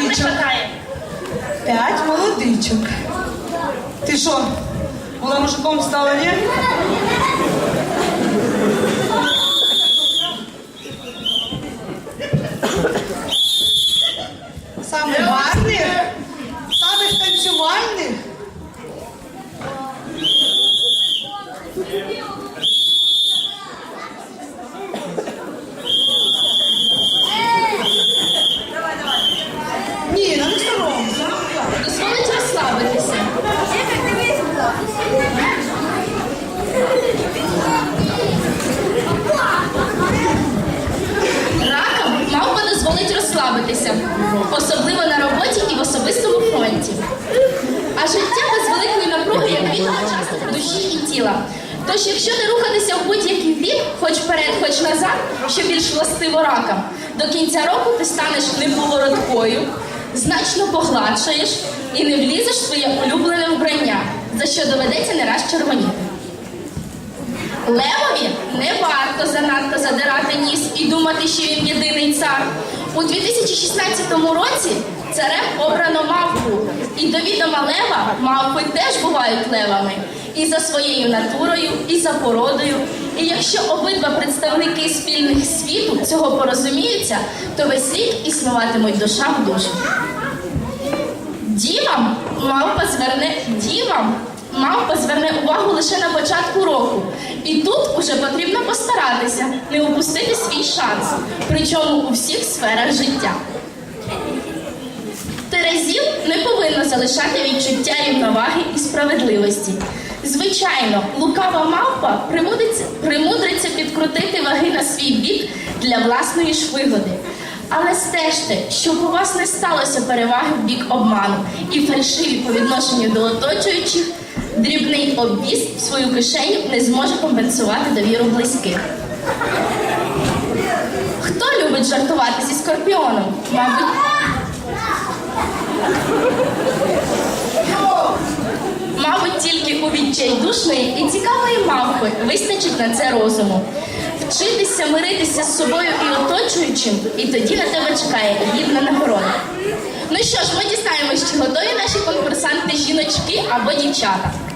Дівчаток. П'ять молодичок. Ти що, була мужиком стала, ні? Саме гарних, самих танцювальних. Розслабитися, особливо на роботі і в особистому фронті. А життя без великої напруги як вільна частка душі і тіла. Тож, якщо не рухатися в будь-який бік, хоч вперед, хоч назад, що більш властиво ракам, до кінця року ти станеш неповороткою, значно погладшаєш і не влізеш в своє улюблене вбрання, за що доведеться не раз червоніти. Левові не варто занадто задирати ніс і думати, що він єдиний цар. У 2016 році царем обрано мавпу. І до відома лева мавпи теж бувають левами. І за своєю натурою, і за породою. І якщо обидва представники спільних світу цього порозуміються, то весь рік існуватимуть душа в душу. Дівам мавпа зверне дівам. Мавпа зверне увагу лише на початку року. І тут уже потрібно постаратися, не упустити свій шанс, причому у всіх сферах життя. Терезів не повинно залишати відчуття рівноваги і справедливості. Звичайно, лукава мавпа примудриться, підкрутити ваги на свій бік для власної ж вигоди. Але стежте, щоб у вас не сталося переваги в бік обману і фальшиві по відношенню до оточуючих, дрібний обвіз в свою кишеню не зможе компенсувати довіру близьких. Хто любить жартувати зі скорпіоном? Мабуть, Мабуть, тільки у відчайдушної і цікавої мавпи вистачить на це розуму. Вчитися миритися з собою і оточуючим, і тоді на тебе чекає гідна нагорода. cominciata.